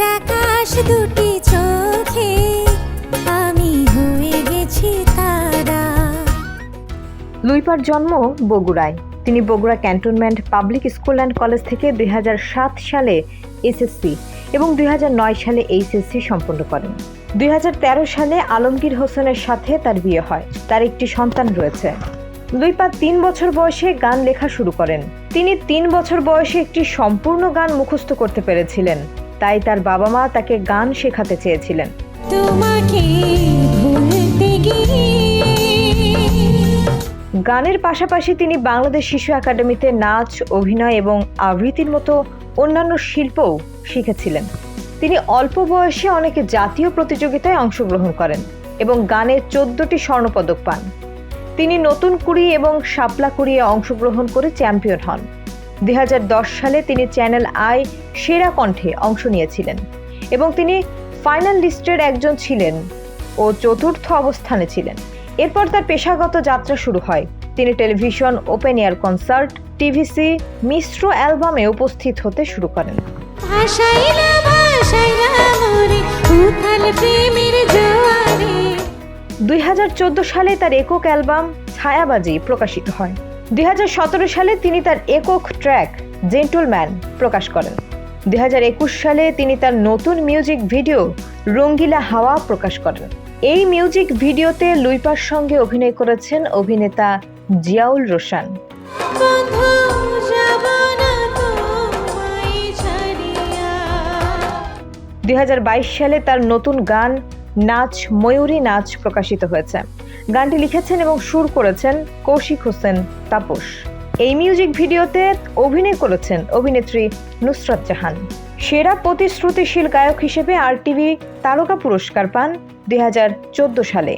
আকাশ দুটি চোখে, আমি হয়ে গেছি তারা। লুইপার জন্ম বগুড়ায়। তিনি Bogura cantonment public school and college থেকে দুই হাজার সাত সালে এসএসসি এবং দুই হাজার নয় সালে এইচএসসি সম্পন্ন করেন। দুই হাজার তেরো সালে আলমগীর হোসেনের সাথে তার বিয়ে হয়। তার একটি সন্তান রয়েছে। লুইপা তিন বছর বয়সে গান লেখা শুরু করেন। তিনি তিন বছর বয়সে একটি সম্পূর্ণ গান মুখস্থ করতে পেরেছিলেন। তাই তার বাবা মা তাকে গান শেখাতে চেয়েছিলেন। গানের পাশাপাশি তিনি বাংলাদেশ শিশু একাডেমিতে নাচ অভিনয় এবং আবৃত্তির মতো অন্যান্য শিল্পও শিখেছিলেন। তিনি অল্প বয়সে অনেক জাতীয় প্রতিযোগিতায় অংশগ্রহণ করেন এবং গানে চোদ্দটি স্বর্ণপদক পান। তিনি নতুন কুড়ি এবং শাপলা কুড়িয়ে অংশগ্রহণ করে চ্যাম্পিয়ন হন। দুই হাজার দশ সালে তিনি চ্যানেল আই সেরা কণ্ঠে অংশ নিয়েছিলেন এবং তিনি ফাইনাল লিস্টের একজন ছিলেন ও চতুর্থ অবস্থানে ছিলেন। এরপর তার পেশাগত যাত্রা শুরু হয়। তিনি television open air concert TVC মিশ্র অ্যালবামে উপস্থিত হতে শুরু করেন। দুই সালে তার একক অ্যালবাম ছায়াবাজি প্রকাশিত হয়। দুই সালে তিনি তার একক ট্র্যাক জেন্টলম্যান প্রকাশ করেন। দুই সালে তিনি তার নতুন মিউজিক ভিডিও রঙ্গিলা হাওয়া প্রকাশ করেন। এই মিউজিক ভিডিওতে লুইপার সঙ্গে অভিনয় করেছেন অভিনেতা জিয়াউল রোশান। দুই সালে তার নতুন গান নাচ ময়ূরী নাচ প্রকাশিত হয়েছে। গানটি লিখেছেন এবং সুর করেছেন কৌশিক হোসেন তাপস। এই মিউজিক ভিডিওতে অভিনয় করেছেন অভিনেত্রী নুসরাত জাহান। সেরা প্রতিশ্রুতিশীল গায়ক হিসেবে আর টিভি তারকা পুরস্কার পান দুই হাজার চোদ্দ সালে।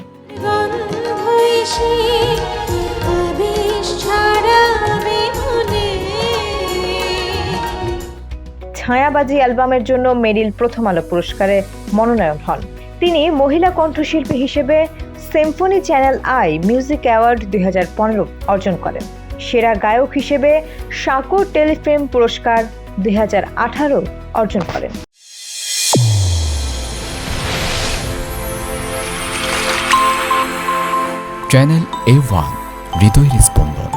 ছায়াবাজি অ্যালবামের জন্য মেরিল প্রথম আলো পুরস্কারে মনোনয়ন হন। তিনি মহিলা কণ্ঠশিল্পী হিসেবে symphony channel I music award দুই হাজার পনেরো অর্জন করেন। সেরা গায়ক হিসেবে সাকো টেলিফিল্ম পুরস্কার দুই হাজার আঠারো অর্জন করেন। চ্যানেল এ ওয়ান হৃদয়ের স্পন্দন